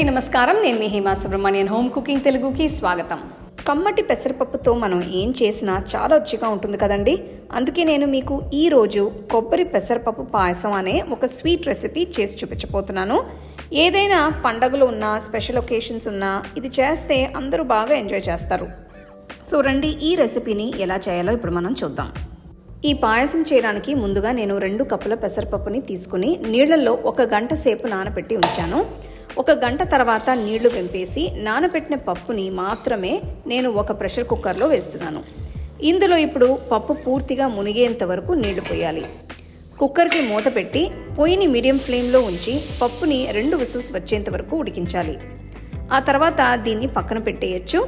అందరికీ నమస్కారం. నేను మీ హేమా సుబ్రహ్మణ్యన్ హోమ్ కుకింగ్ తెలుగుకి స్వాగతం. కమ్మటి పెసరపప్పుతో మనం ఏం చేసినా చాలా రుచిగా ఉంటుంది కదండి? అందుకే నేను మీకు ఈరోజు కొబ్బరి పెసరపప్పు పాయసం అనే ఒక స్వీట్ రెసిపీ చేసి చూపించబోతున్నాను. ఏదైనా పండగలు ఉన్నా స్పెషల్ ఒకేషన్స్ ఉన్నా ఇది చేస్తే అందరూ బాగా ఎంజాయ్ చేస్తారు. సో రండి ఈ రెసిపీని ఎలా చేయాలో ఇప్పుడు మనం చూద్దాం. ఈ పాయసం చేయడానికి ముందుగా నేను రెండు కప్పుల పెసరపప్పుని తీసుకుని నీళ్ళలో ఒక గంట సేపు నానబెట్టి ఉంచాను. ఒక గంట తర్వాత నీళ్ళు వెంపేసి నానబెట్టిన పప్పుని మాత్రమే నేను ఒక ప్రెషర్ కుక్కర్లో వేస్తున్నాను. ఇందులో ఇప్పుడు పప్పు పూర్తిగా మునిగేంత వరకు నీళ్ళు పోయాలి. కుక్కర్కి మూత పెట్టి పొయ్యిని మీడియం ఫ్లేమ్లో ఉంచి పప్పుని రెండు విసిల్స్ వచ్చేంత వరకు ఉడికించాలి. ఆ తర్వాత దీన్ని పక్కన పెట్టేయచ్చు.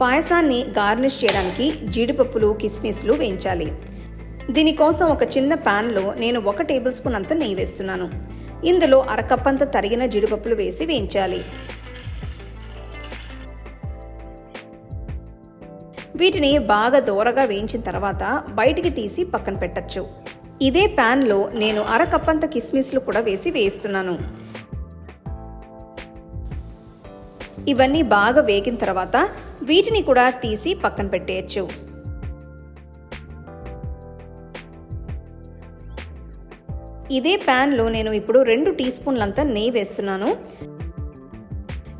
పాయసాన్ని గార్నిష్ చేయడానికి జీడిపప్పులు కిస్మిస్లు వేయించాలి. దీనికోసం ఒక చిన్న ప్యాన్లో నేను ఒక టేబుల్ స్పూన్ అంత నెయ్యి వేస్తున్నాను. ఇందులో అరకప్పంత తరిగిన జీడిపప్పులు వేసి వేయించాలి. వీటిని బాగా దూరగా వేయించిన తర్వాత బయటికి తీసి పక్కన పెట్టచ్చు. ఇదే ప్యాన్లో నేను అరకప్పంత కిస్మిస్లు కూడా వేసి వేయిస్తున్నాను. ఇవన్నీ బాగా వేగిన తర్వాత వీటిని కూడా తీసి పక్కన పెట్టేయచ్చు. ఇదే ప్యాన్లో నేను ఇప్పుడు రెండు టీ స్పూన్లంతా నెయ్యి వేస్తున్నాను.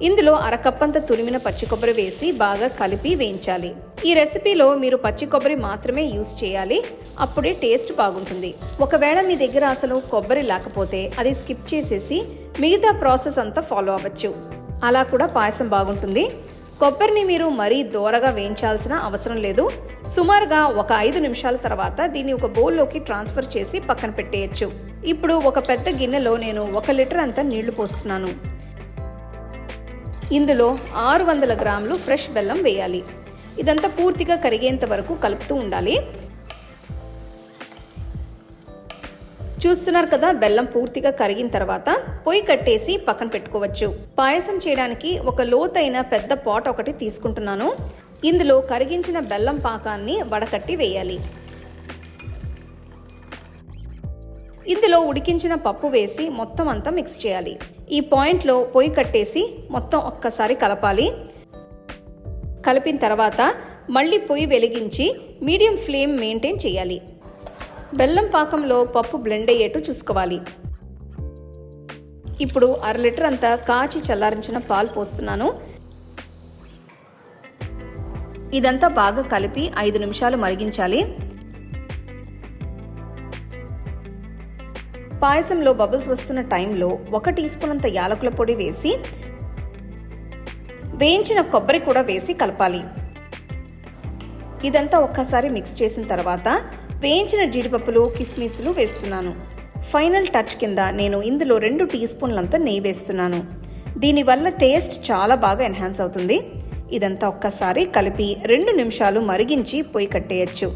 ఇందులో అరకప్పంత తురిమిన పచ్చి కొబ్బరి వేసి బాగా కలిపి వేయించాలి. ఈ రెసిపీలో మీరు పచ్చి కొబ్బరి మాత్రమే యూస్ చేయాలి. అప్పుడే టేస్ట్ బాగుంటుంది. ఒకవేళ మీ దగ్గర అసలు కొబ్బరి లేకపోతే అది స్కిప్ చేసేసి మిగతా ప్రాసెస్ అంతా ఫాలో అవ్వచ్చు. అలా కూడా పాయసం బాగుంటుంది. కొబ్బరిని మీరు మరీ దూరగా వేయించాల్సిన అవసరం లేదు. సుమారుగా ఒక ఐదు నిమిషాల తర్వాత దీన్ని ఒక బౌల్లోకి ట్రాన్స్ఫర్ చేసి పక్కన పెట్టేయచ్చు. ఇప్పుడు ఒక పెద్ద గిన్నెలో నేను ఒక లీటర్ అంతా నీళ్ళు పోస్తున్నాను. ఇందులో ఆరు వందల గ్రాములు ఫ్రెష్ బెల్లం వేయాలి. ఇదంతా పూర్తిగా కరిగేంత వరకు కలుపుతూ ఉండాలి. చూస్తున్నారు కదా బెల్లం పూర్తిగా కరిగిన తర్వాత పొయ్యి కట్టేసి పక్కన పెట్టుకోవచ్చు. పాయసం చేయడానికి ఒక లోతైన పెద్ద పాట్ ఒకటి తీసుకుంటున్నాను. ఇందులో కరిగించిన బెల్లం పాకాన్ని వడకట్టి వేయాలి. ఇందులో ఉడికించిన పప్పు వేసి మొత్తం అంతా మిక్స్ చేయాలి. ఈ పాయింట్లో పొయ్యి కట్టేసి మొత్తం ఒక్కసారి కలపాలి. కలిపిన తర్వాత మళ్ళీ పొయ్యి వెలిగించి మీడియం ఫ్లేమ్ మెయింటైన్ చేయాలి. బెల్లం పాకంలో పప్పు బ్లెండ్ అయ్యేట్టు చూసుకోవాలి. ఇప్పుడు అర లీటర్ అంతా కాచి చల్లారించిన పాలు పోస్తున్నాను. ఇదంతా బాగా కలిపి ఐదు నిమిషాలు మరిగించాలి. పాయసంలో బబుల్స్ వస్తున్న టైంలో ఒక టీ స్పూన్ అంత యాలకుల పొడి వేసి వేయించిన కొబ్బరి కూడా వేసి కలపాలి. ఇదంతా ఒక్కసారి మిక్స్ చేసిన తర్వాత వేయించిన జీడిపప్పులు కిస్మిస్లు వేస్తున్నాను. ఫైనల్ టచ్ కింద నేను ఇందులో రెండు టీ స్పూన్లంతా నెయ్యి వేస్తున్నాను. దీనివల్ల టేస్ట్ చాలా బాగా ఎన్హాన్స్ అవుతుంది. ఇదంతా ఒక్కసారి కలిపి రెండు నిమిషాలు మరిగించి పొయ్యి కట్టేయచ్చు.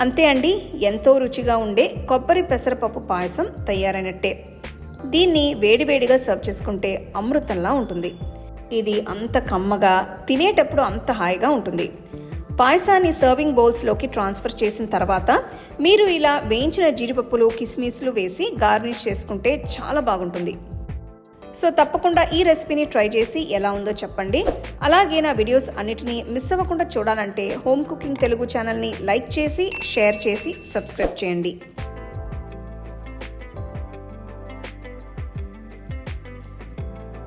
అంతే అండి ఎంతో రుచిగా ఉండే కొబ్బరి పెసరపప్పు పాయసం తయారైనట్టే. దీన్ని వేడివేడిగా సర్వ్ చేసుకుంటే అమృతంలా ఉంటుంది. ఇది అంత కమ్మగా తినేటప్పుడు అంత హాయిగా ఉంటుంది. పాయసాన్ని సర్వింగ్ బౌల్స్లోకి ట్రాన్స్ఫర్ చేసిన తర్వాత మీరు ఇలా వేయించిన జీడిపప్పులు కిస్మిస్లు వేసి గార్నిష్ చేసుకుంటే చాలా బాగుంటుంది. సో తప్పకుండా ఈ రెసిపీని ట్రై చేసి ఎలా ఉందో చెప్పండి. అలాగే నా వీడియోస్ అన్నిటినీ మిస్ అవ్వకుండా చూడాలంటే హోమ్ కుకింగ్ తెలుగు ఛానల్ని లైక్ చేసి షేర్ చేసి సబ్స్క్రైబ్ చేయండి.